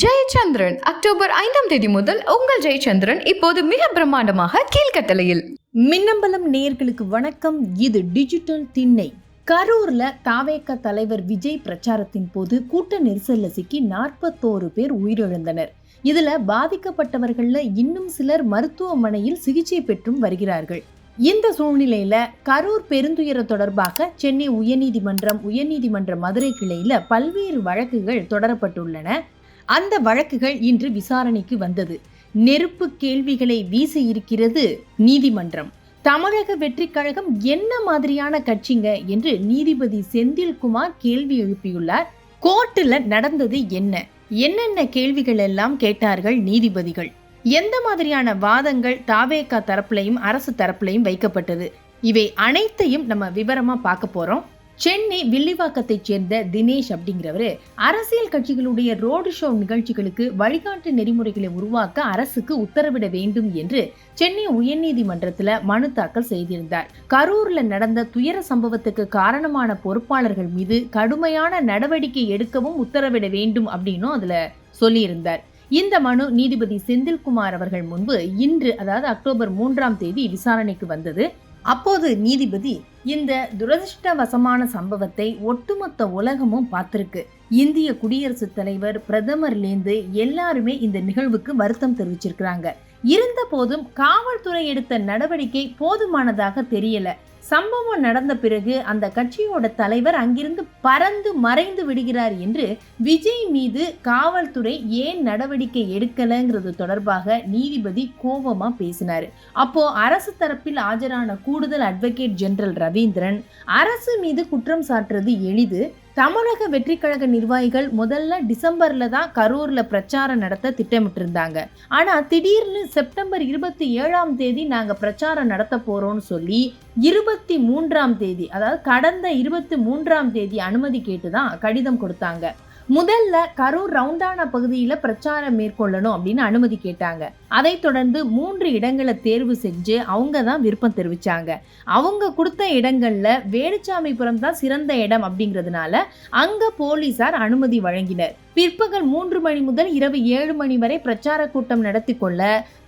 Jayachandran October ஐந்தாம் தேதி முதல் உங்கள் ஜெயச்சந்திரன் இப்போது மிக பிரம்மாண்டமாக கீழ்கட்டளையில். மின்னம்பலம் நேயர்களுக்கு வணக்கம். இது டிஜிட்டல் திண்ணை. கரூர்ல தாவேக்க தலைவர் விஜய் பிரச்சாரத்தின் போது கூட்ட நெரிசல்ல சிக்கி நாற்பத்தோரு பேர் உயிரிழந்தனர். இதுல பாதிக்கப்பட்டவர்கள்ல இன்னும் சிலர் மருத்துவமனையில் சிகிச்சை பெற்றும் வருகிறார்கள். இந்த சூழ்நிலையில கரூர் பெருந்துயரம் தொடர்பாக சென்னை உயர்நீதிமன்றம் உயர்நீதிமன்ற மதுரை கிளையில பல்வேறு வழக்குகள் தொடரப்பட்டுள்ளன. அந்த வழக்குகள் இன்று விசாரணைக்கு வந்தது. நெருப்பு கேள்விகளை வீசி இருக்கிறது நீதிமன்றம். தமிழக வெற்றிக் கழகம் என்ன மாதிரியான கட்சிங்க என்று நீதிபதி செந்தில்குமார் கேள்வி எழுப்பியுள்ளார். கோர்ட்டில் நடந்தது என்ன? என்னென்ன கேள்விகள் எல்லாம் கேட்டார்கள் நீதிபதிகள்? எந்த மாதிரியான வாதங்கள் தாவேகா தரப்புலையும் அரசு தரப்புலையும் வைக்கப்பட்டது? இவை அனைத்தையும் நம்ம விவரமா பார்க்க போறோம். சென்னை வில்லிவாக்கத்தைச் சேர்ந்த தினேஷ் அப்படிங்கிறவரு அரசியல் கட்சிகளுடைய ரோடு ஷோ நிகழ்ச்சிகளுக்கு வழிகாட்டு நெறிமுறைகளை உருவாக்க அரசுக்கு உத்தரவிட வேண்டும் என்று சென்னை உயர்நீதிமன்றத்துல மனு தாக்கல் செய்திருந்தார். கரூர்ல நடந்த துயர சம்பவத்துக்கு காரணமான பொறுப்பாளர்கள் மீது கடுமையான நடவடிக்கை எடுக்கவும் உத்தரவிட வேண்டும் அப்படின்னும் அதுல சொல்லியிருந்தார். இந்த மனு நீதிபதி செந்தில்குமார் அவர்கள் முன்பு இன்று அதாவது அக்டோபர் மூன்றாம் தேதி விசாரணைக்கு வந்தது. அப்போது நீதிபதி இந்த துரதிருஷ்டவசமான சம்பவத்தை ஒட்டுமொத்த உலகமும் பார்த்திருக்கு. இந்திய குடியரசுத் தலைவர் பிரதமர்லேருந்து எல்லாருமே இந்த நிகழ்வுக்கு வருத்தம் தெரிவிச்சிருக்கிறாங்க. இருந்த போதும் காவல்துறை எடுத்த நடவடிக்கை போதுமானதாக தெரியல. சம்பவம் நடந்த பிறகு அந்த கட்சியோட தலைவர் அங்கிருந்து பறந்து மறைந்து விடுகிறார் என்று விஜய் மீது காவல்துறை ஏன் நடவடிக்கை எடுக்கலங்கிறது தொடர்பாக நீதிபதி கோபமா பேசினார். அப்போ அரசு தரப்பில் ஆஜரான கூடுதல் அட்வொகேட் ஜெனரல் ரவீந்திரன் அரசு மீது குற்றம் சாட்டுறது எளிது தமிழக வெற்றி கழக நிர்வாகிகள் முதல்ல டிசம்பர்ல தான் கரூர்ல பிரச்சாரம் நடத்த திட்டமிட்டிருந்தாங்க. ஆனா திடீர்னு செப்டம்பர் இருபத்தி ஏழாம் தேதி நாங்க பிரச்சாரம் நடத்த போறோம்னு சொல்லி இருபத்தி மூன்றாம் தேதி அதாவது கடந்த இருபத்தி மூன்றாம் தேதி அனுமதி கேட்டு தான் கடிதம் கொடுத்தாங்க. முதல்ல கரூர் ரவுண்டானா பகுதியில் பிரச்சாரம் மேற்கொள்ளணும் அப்படின்னு அனுமதி கேட்டாங்க. அதைத் தொடர்ந்து மூன்று இடங்களை தேர்வு செஞ்சு அவங்க தான் விருப்பம் தெரிவித்தாங்க அவங்க கொடுத்த இடங்களில் வேலுச்சாமிபுரம் தான் சிறந்த இடம் அப்படிங்கிறதுனால அங்கே போலீசார் அனுமதி வழங்கினர். பிற்பகல் மூன்று மணி முதல் இரவு ஏழு மணி வரை பிரச்சார கூட்டம் நடத்தி கொள்ள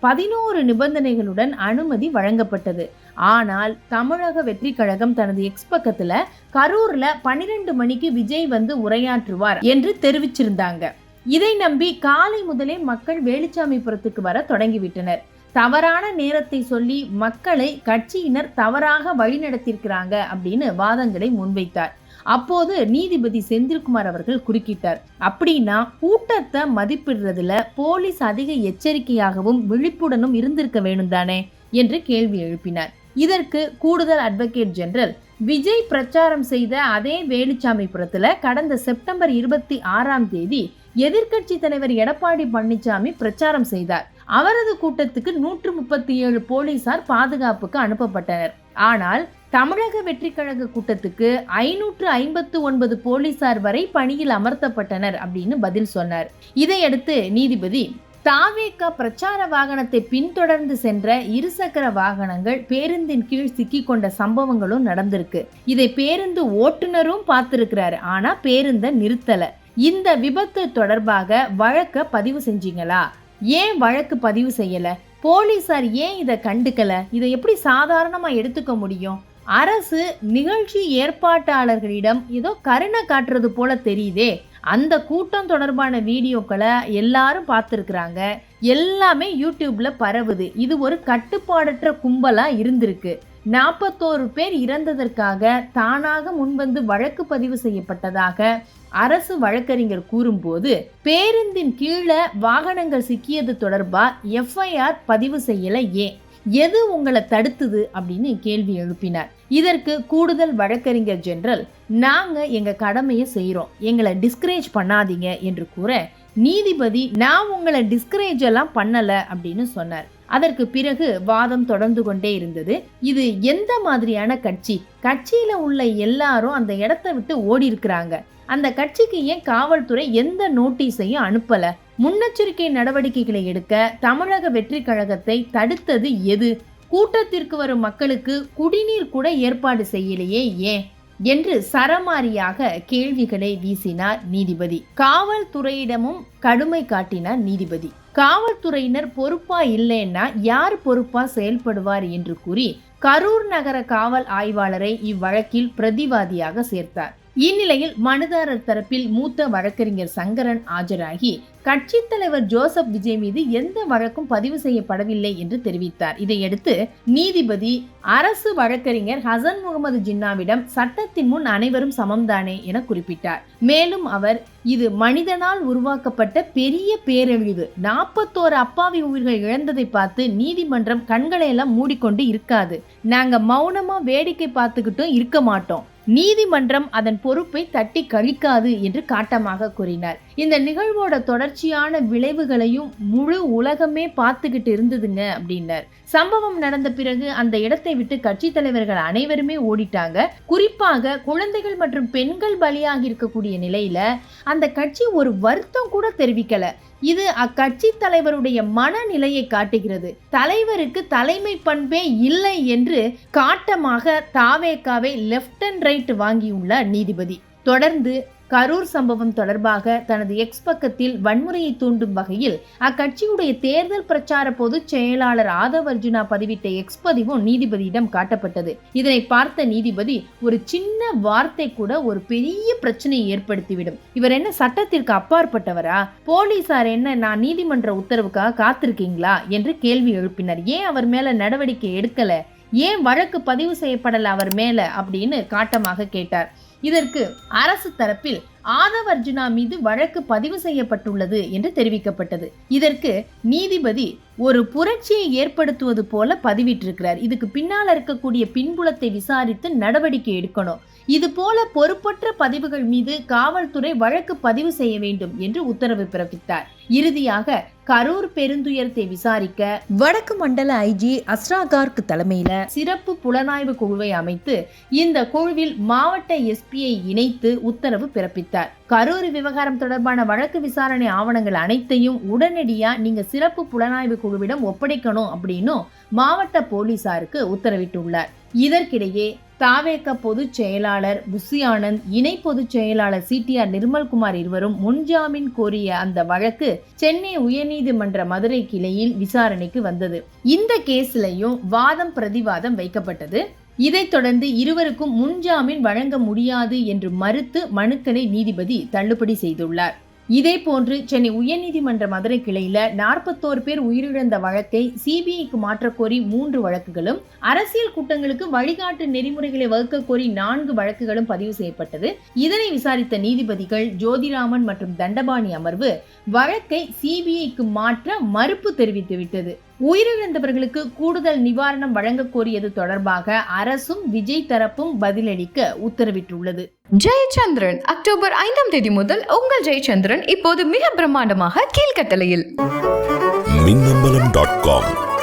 பதினோரு நிபந்தனைகளுடன் அனுமதி வழங்கப்பட்டது. ஆனால் தமிழக வெற்றி கழகம் தனது எக்ஸ் பக்கத்துல கரூர்ல பனிரெண்டு மணிக்கு விஜய் வந்து உரையாற்றுவார் என்று தெரிவிச்சிருந்தாங்க. இதை நம்பி காலை முதலே மக்கள் வேலுச்சாமிபுரத்துக்கு வர தொடங்கிவிட்டனர். தவறான நேரத்தை சொல்லி மக்களை கட்சியினர் தவறாக வழிநடத்தியிருக்கிறாங்க அப்படின்னு வாதங்களை முன்வைத்தார். அப்போது நீதிபதி செந்தில்குமார் அவர்கள் குறுக்கிட்டார். அப்படின்னா கூட்டத்தை மதிப்பிடுறதுல போலீஸ் அதிக எச்சரிக்கையாகவும் விழிப்புடனும் இருந்திருக்க வேணும் தானே என்று கேள்வி எழுப்பினார். இதற்கு கூடுதல் அட்வொகேட் ஜெனரல் விஜய் பிரச்சாரம் செய்த அதே வேலுச்சாமிபுரத்தில் கடந்த செப்டம்பர் இருபத்தி ஆறாம் தேதி எதிர்க்கட்சி தலைவர் எடப்பாடி பழனிசாமி பிரச்சாரம் செய்தார். அவரது கூட்டத்துக்கு நூற்று முப்பத்தி ஏழு போலீசார் பாதுகாப்புக்கு அனுப்பப்பட்டனர். ஆனால் தமிழக வெற்றி கழக கூட்டத்துக்கு ஐநூற்று ஐம்பத்து ஒன்பது போலீசார் வரை பணியில் அமர்த்தப்பட்டனர் அப்படின்னு பதில் சொன்னார். இதையடுத்து நீதிபதி தாவேக்கா பிரச்சார வாகனத்தை பின்தொடர்ந்து சென்ற இருசக்கர வாகனங்கள் பேருந்தின் கீழ் சிக்கி கொண்ட சம்பவங்களும் நடந்திருக்கு. இதை பேருந்து ஓட்டுநரும் பார்த்திருக்கிறாரு. ஆனா பேருந்தை நிறுத்தல. இந்த விபத்து தொடர்பாக வழக்க பதிவு செஞ்சீங்களா? ஏன் வழக்கு பதிவு செய்யல? போலீசார் ஏன் இதை கண்டுக்கல? இதை எப்படி சாதாரணமா எடுத்துக்க முடியும்? அரசு நிகழ்ச்சி ஏற்பாட்டாளர்களிடம் ஏதோ கருணை காட்டுறது போல தெரியுதே. அந்த கூட்டம் தொடர்பான வீடியோக்களை எல்லாரும் பார்த்துருக்குறாங்க. எல்லாமே யூடியூப்ல பரவுது. இது ஒரு கட்டுப்பாடற்ற கும்பலா இருந்திருக்கு. நாற்பத்தோரு பேர் இறந்ததற்காக தானாக முன்வந்து வழக்கு பதிவு செய்யப்பட்டதாக அரசு வழக்கறிஞர் கூறும்போது பேருந்தின் கீழே வாகனங்கள் சிக்கியது தொடர்பாக எஃப்ஐஆர் பதிவு செய்யல ஏன்? எது உங்களை தடுத்துது அப்படின்னு கேள்வி எழுப்பினார். இதற்கு கூடுதல் வழக்கறிஞர் ஜெனரல் நாங்க எங்க கடமையை செய்கிறோம் எங்களை டிஸ்கரேஜ் பண்ணாதீங்க என்று கூற நீதிபதி நான் உங்களை டிஸ்கரேஜ் எல்லாம் பண்ணல அப்படின்னு சொன்னார். அதற்கு பிறகு வாதம் தொடர்ந்து கொண்டே இருந்தது. இது எந்த மாதிரியான கட்சி? கட்சியில உள்ள எல்லாரும் அந்த இடத்த விட்டு ஓடி இருக்கிறாங்க அந்த கட்சிக்கு ஏன் காவல்துறை எந்த நோட்டீஸையும் அனுப்பல? முன்னெச்சரிக்கை நடவடிக்கைகளை எடுக்க தமிழக வெற்றி கழகத்தை தடுத்தது எது? கூட்டத்திற்கு வரும் மக்களுக்கு குடிநீர் கூட ஏற்பாடு செய்யலையே ஏன்? என்று சரமாரியாக கேள்விகளை வீசினார் நீதிபதி. காவல்துறையிடமும் கடுமை காட்டினார் நீதிபதி. காவல்துறையினர் பொறுப்பா இல்லைன்னா யார் பொறுப்பா செயல்படுவார் என்று கூறி கரூர் நகர காவல் ஆய்வாளரை இவ்வழக்கில் பிரதிவாதியாக சேர்த்தார். இந்நிலையில் மனுதாரர் தரப்பில் மூத்த வழக்கறிஞர் சங்கரன் ஆஜராகி கட்சி தலைவர் ஜோசப் விஜய் மீது எந்த வழக்கும் பதிவு செய்யப்படவில்லை என்று தெரிவித்தார். இதையடுத்து நீதிபதி அரசு வழக்கறிஞர் ஹசன் முகமது ஜின்னாவிடம் சட்டத்தின் முன் அனைவரும் சமம்தானே என குறிப்பிட்டார். மேலும் அவர் இது மனிதனால் உருவாக்கப்பட்ட பெரிய பேரழிவு. நாற்பத்தோரு அப்பாவி உயிர்கள் இழந்ததை பார்த்து நீதிமன்றம் கண்களை எல்லாம் மூடிக்கொண்டு இருக்காது. நாங்க மௌனமா வேடிக்கை பார்த்துக்கிட்டும் இருக்க மாட்டோம். நீதிமன்றம் அதன் பொறுப்பை தட்டி கழிக்காது என்று காட்டமாக கூறினார். இந்த நிகழ்வோட தொடர்ச்சியான விளைவுகளையும் முழு உலகமே பார்த்துக்கிட்டு இருந்ததுங்க அப்படின்னார். சம்பவம் நடந்த பிறகு அந்த இடத்தை விட்டு கட்சி தலைவர்கள் அனைவருமே ஓடிட்டாங்க. குறிப்பாக குழந்தைகள் மற்றும் பெண்கள் பலியாகி இருக்கக்கூடிய நிலையில அந்த கட்சி ஒரு வருத்தம் கூட தெரிவிக்கல. இது அக்கட்சி தலைவருடைய மனநிலையை காட்டுகிறது. தலைவருக்கு தலைமை பண்பே இல்லை என்று காட்டமாக தாவேக்காவை லெஃப்ட் அண்ட் ரைட் வாங்கியுள்ளார் நீதிபதி. தொடர்ந்து கரூர் சம்பவம் தொடர்பாக தனது எக்ஸ் பக்கத்தில் வன்முறையை தூண்டும் வகையில் அக்கட்சியுடைய தேர்தல் பிரச்சார பொதுச் செயலாளர் ஆதவ் அர்ஜுனா பதிவிட்ட எக்ஸ் பதிவும் நீதிபதியிடம் காட்டப்பட்டது. இதனை பார்த்த நீதிபதி ஒரு சின்ன வார்த்தை கூட ஒரு பெரிய பிரச்சனையை ஏற்படுத்திவிடும். இவர் என்ன சட்டத்திற்கு அப்பாற்பட்டவரா? போலீசார் என்ன நான் நீதிமன்ற உத்தரவுக்காக காத்திருக்கீங்களா? என்று கேள்வி எழுப்பினர். ஏன் அவர் மேல நடவடிக்கை எடுக்கல? ஏன் வழக்கு பதிவு செய்யப்படல அவர் மேல? அப்படின்னு காட்டமாக கேட்டார். இதற்கு அரசு தரப்பில் ஆதவ் அர்ஜுனா மீது வழக்கு பதிவு செய்யப்பட்டுள்ளது என்று தெரிவிக்கப்பட்டது. இதற்கு நீதிபதி ஒரு புரட்சியை ஏற்படுத்துவது போல பதிவிட்டிருக்கிறார். இதுக்கு பின்னால் இருக்கக்கூடிய பின்புலத்தை விசாரித்து நடவடிக்கை எடுக்கணும். இது போல பொறுப்பற்ற பதிவுகள் மீது காவல்துறை வழக்கு பதிவு செய்ய வேண்டும் என்று உத்தரவு பிறப்பித்தார். இறுதியாக கரூர் பெருந்துயரத்தை விசாரிக்க வடக்கு மண்டல ஐஜி அஸ்ராகார்க் தலைமையில சிறப்பு புலனாய்வு குழுவை அமைத்து இந்த குழுவில் மாவட்ட எஸ்பியை இணைத்து உத்தரவு பிறப்பித்தார். கரூர் விவகாரம் தொடர்பான வழக்கு விசாரணை ஆவணங்கள் அனைத்தையும் உடனடியாக நீங்கள் சிறப்பு புலனாய்வு குழுவிடம் ஒப்படைக்கணும் அப்படின்னும் மாவட்ட போலீசாருக்கு உத்தரவிட்டுள்ளார். இதற்கிடையே தாவேக பொதுச் செயலாளர் புசி ஆனந்த் இணை பொதுச் செயலாளர் சிடிஆர் நிர்மல்குமார் இருவரும் முன்ஜாமீன் கோரிய அந்த வழக்கு சென்னை உயர்நீதிமன்ற மதுரை கிளையில் விசாரணைக்கு வந்தது. இந்த கேஸ்லையும் வாதம் பிரதிவாதம் வைக்கப்பட்டது. இதைத் தொடர்ந்து இருவருக்கும் முன்ஜாமீன் வழங்க முடியாது என்று மறுத்து மனுக்களை நீதிபதி தள்ளுபடி செய்துள்ளார். இதே போன்று சென்னை உயர்நீதிமன்ற மதுரை கிளையில நாற்பத்தோரு பேர் உயிரிழந்த வழக்கை சிபிஐக்கு மாற்றக்கோரி மூன்று வழக்குகளும் அரசியல் கூட்டங்களுக்கு வழிகாட்டு நெறிமுறைகளை வகுக்க கோரி நான்கு வழக்குகளும் பதிவு செய்யப்பட்டது. இதனை விசாரித்த நீதிபதிகள் ஜோதிராமன் மற்றும் தண்டபாணி அமர்வு வழக்கை சிபிஐக்கு மாற்ற மறுப்பு தெரிவித்துவிட்டது. உயிரிழந்தவர்களுக்கு கூடுதல் நிவாரணம் வழங்க கோரியது தொடர்பாக அரசும் விஜய் தரப்பும் பதிலளிக்க உத்தரவிட்டுள்ளது. ஜெயச்சந்திரன் அக்டோபர் ஐந்தாம் தேதி முதல் உங்கள் ஜெயச்சந்திரன் இப்போது மிக பிரம்மாண்டமாக கீழ்கட்டளையில்.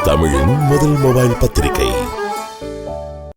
தமிழின் முதல் மொபைல் பத்திரிகை.